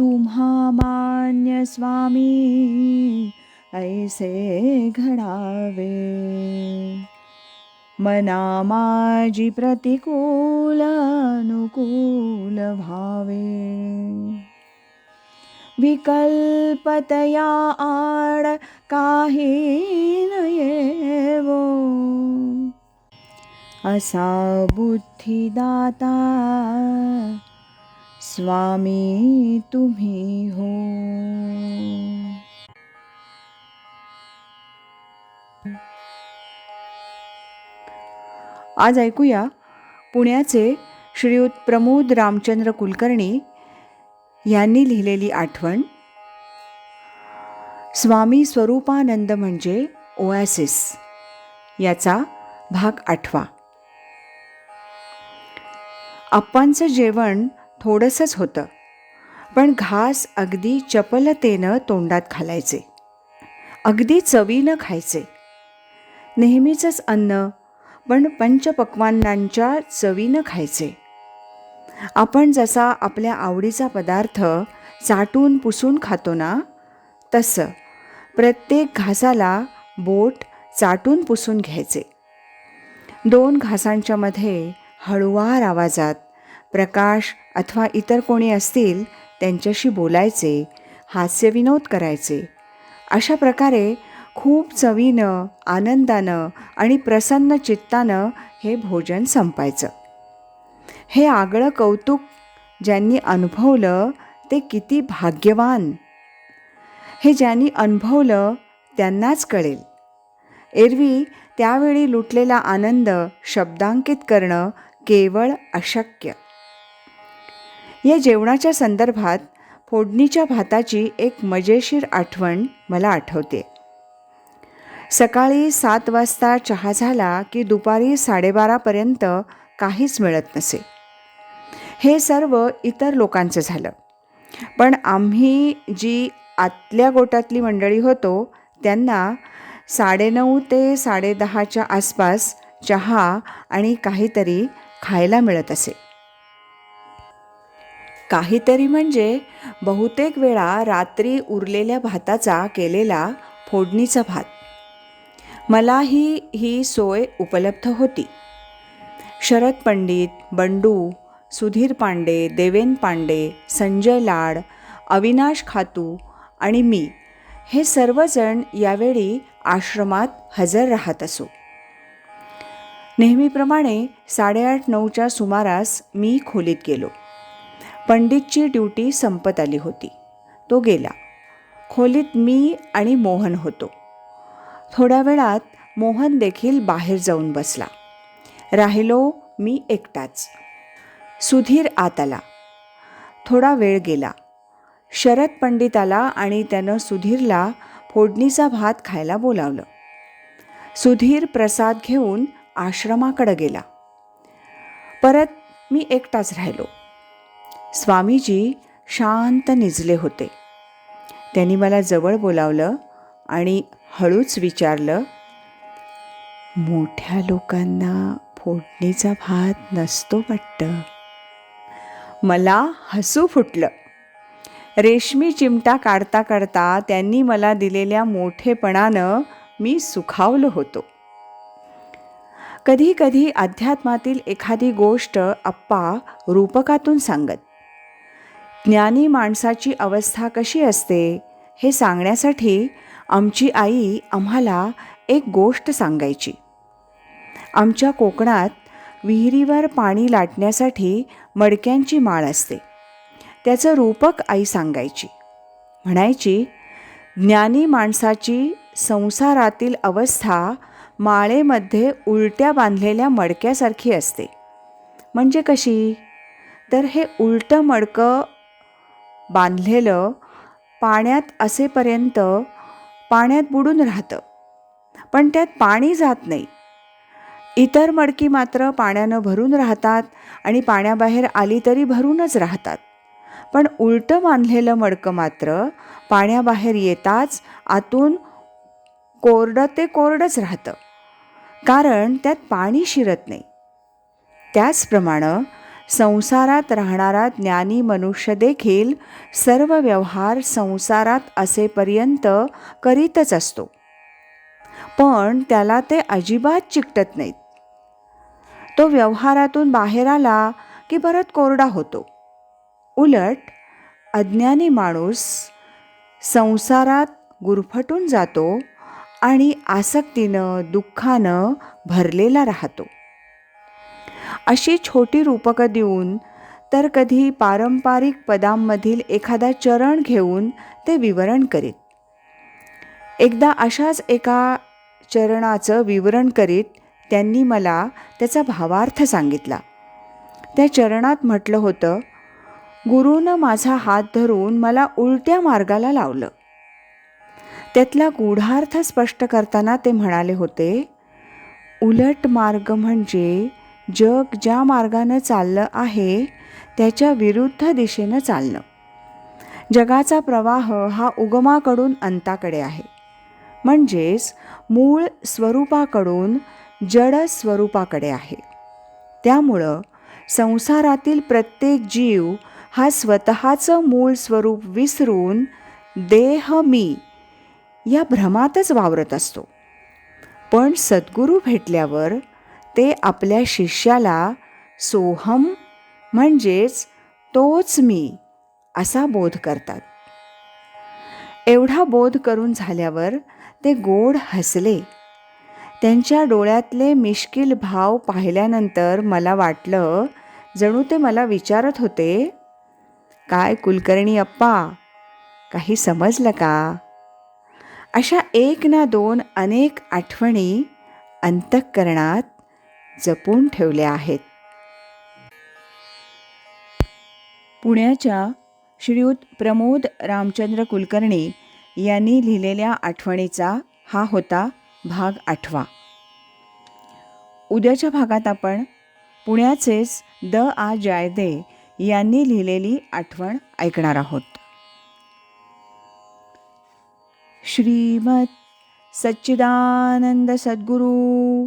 मान्य स्वामी ऐसे घडावे। मना माझी प्रतिकूल अनुकूल भावे विकल्पतया आड काही नयेवो। असा बुद्धिदाता स्वामी तुम्ही हो. आज ऐकूया पुण्याचे श्रीयुत प्रमोद रामचंद्र कुलकर्णी यांनी लिहिलेली आठवण स्वामी स्वरूपानंद म्हणजे ओॲसिस याचा भाग आठवा. आप्पांचं जेवण थोडंसंच होतं. पण घास अगदी चपलतेनं तोंडात घालायचे. अगदी चवीनं खायचे. नेहमीचंच अन्न पण पंचपक्वांनांच्या चवीनं खायचे. आपण जसा आपल्या आवडीचा पदार्थ चाटून पुसून खातो ना तसं प्रत्येक घासाला बोट चाटून पुसून घ्यायचे. दोन घासांच्यामध्ये हळुवार आवाजात प्रकाश अथवा इतर कोणी असतील त्यांच्याशी बोलायचे हास्यविनोद करायचे. अशा प्रकारे खूप चवीनं आनंदानं आणि प्रसन्न चित्तानं हे भोजन संपायचं. हे आगळं कौतुक ज्यांनी अनुभवलं ते किती भाग्यवान! हे ज्यांनी अनुभवलं त्यांनाच कळेल. एरवी त्यावेळी लुटलेला आनंद शब्दांकित करणं केवळ अशक्य. या जेवणाच्या संदर्भात फोडणीच्या भाताची एक मजेशीर आठवण मला आठवते. सकाळी सात वाजता चहा झाला की दुपारी साडेबारापर्यंत काहीच मिळत नसे. हे सर्व इतर लोकांचं झालं. पण आम्ही जी आतल्या गोटातली मंडळी होतो त्यांना साडेनऊ ते साडेदहाच्या आसपास चहा आणि काहीतरी खायला मिळत असे. काहीतरी म्हणजे बहुतेक वेळा रात्री उरलेल्या भाताचा केलेला फोडणीचा भात. मलाही ही सोय उपलब्ध होती. शरद पंडित बंडू सुधीर पांडे देवेन पांडे संजय लाड अविनाश खातू आणि मी हे सर्वजण यावेळी आश्रमात हजर राहत असो. नेहमीप्रमाणे साडेआठ नऊच्या सुमारास मी खोलीत गेलो. पंडितची ड्युटी संपत आली होती. तो गेला. खोलीत मी आणि मोहन होतो. थोड्या वेळात मोहन देखील बाहेर जाऊन बसला. राहिलो मी एकटाच. सुधीर आत आला. थोडा वेळ गेला. शरद पंडित आला आणि त्यानं सुधीरला फोडणीचा भात खायला बोलावलं. सुधीर प्रसाद घेऊन आश्रमाकडं गेला. परत मी एकटाच राहिलो. स्वामीजी शांत निजले होते. त्यांनी मला जवळ बोलावलं आणि हळूच विचारलं मोठ्या लोकांना फोडणीचा भात नसतो वाटतं. मला हसू फुटलं. रेशमी चिमटा काढता काढता त्यांनी मला दिलेल्या मोठेपणानं मी सुखावलो होतो. कधी कधी अध्यात्मातील एखादी गोष्ट अप्पा रूपकातून सांगत ज्ञानी माणसाची अवस्था कशी असते हे सांगण्यासाठी आमची आई आम्हाला एक गोष्ट सांगायची. आमच्या कोकणात विहिरीवर पाणी लाटण्यासाठी मडक्यांची माळ असते. त्याचं रूपक आई सांगायची. म्हणायची ज्ञानी माणसाची संसारातील अवस्था माळेमध्ये उलट्या बांधलेल्या मडक्यासारखी असते. म्हणजे कशी? तर हे उलटं मडकं बांधलेलं पाण्यात असेपर्यंत पाण्यात बुडून राहतं. पण त्यात पाणी जात नाही. इतर मडकी मात्र पाण्यानं भरून राहतात आणि पाण्याबाहेर आली तरी भरूनच राहतात. पण उलटं बांधलेलं मडकं मात्र पाण्याबाहेर येताच आतून कोरडं ते कोरडंच राहतं. कारण त्यात पाणी शिरत नाही. त्याचप्रमाणे संसारात राहणारा ज्ञानी मनुष्य देखील सर्व व्यवहार संसारात असेपर्यंत करीतच असतो. पण त्याला ते अजिबात चिकटत नाहीत. तो व्यवहारातून बाहेर आला की परत कोरडा होतो. उलट अज्ञानी माणूस संसारात गुरफटून जातो आणि आसक्तीनं दुःखानं भरलेला राहतो. अशी छोटी रूपकं देऊन तर कधी पारंपरिक पदांमधील एखादा चरण घेऊन ते विवरण करीत. एकदा अशाच एका चरणाचं विवरण करीत त्यांनी मला त्याचा भावार्थ सांगितला. त्या चरणात म्हटलं होतं गुरुनं माझा हात धरून मला उलट्या मार्गाला लावलं. त्यातला गूढार्थ स्पष्ट करताना ते म्हणाले होते उलट मार्ग म्हणजे जग ज्या मार्गानं चाललं आहे त्याच्या विरुद्ध दिशेनं चालणं. जगाचा प्रवाह हा उगमाकडून अंताकडे आहे. म्हणजेच मूळ स्वरूपाकडून जड स्वरूपाकडे आहे. त्यामुळं संसारातील प्रत्येक जीव हा स्वतःचं मूळ स्वरूप विसरून देह मी या भ्रमातच वावरत असतो. पण सद्गुरू भेटल्यावर ते आपल्या शिष्याला सोहम म्हणजेच तोच मी असा बोध करतात. एवढा बोध करून झाल्यावर ते गोड हसले. त्यांच्या डोळ्यातले मिश्किल भाव पाहिल्यानंतर मला वाटलं जणू ते मला विचारत होते काय कुलकर्णी अप्पा काही समजलं का? अशा एक ना दोन अनेक आठवणी अंतःकरणात जपून ठेवल्या आहेत. पुण्याच्या श्रीयुत प्रमोद रामचंद्र कुलकर्णी यांनी लिहिलेल्या आठवणीचा हा होता भाग आठवा. उद्याच्या भागात आपण पुण्याचेच द आ जायदे यांनी लिहिलेली आठवण ऐकणार आहोत. श्रीमत सच्चिदानंद सद्गुरू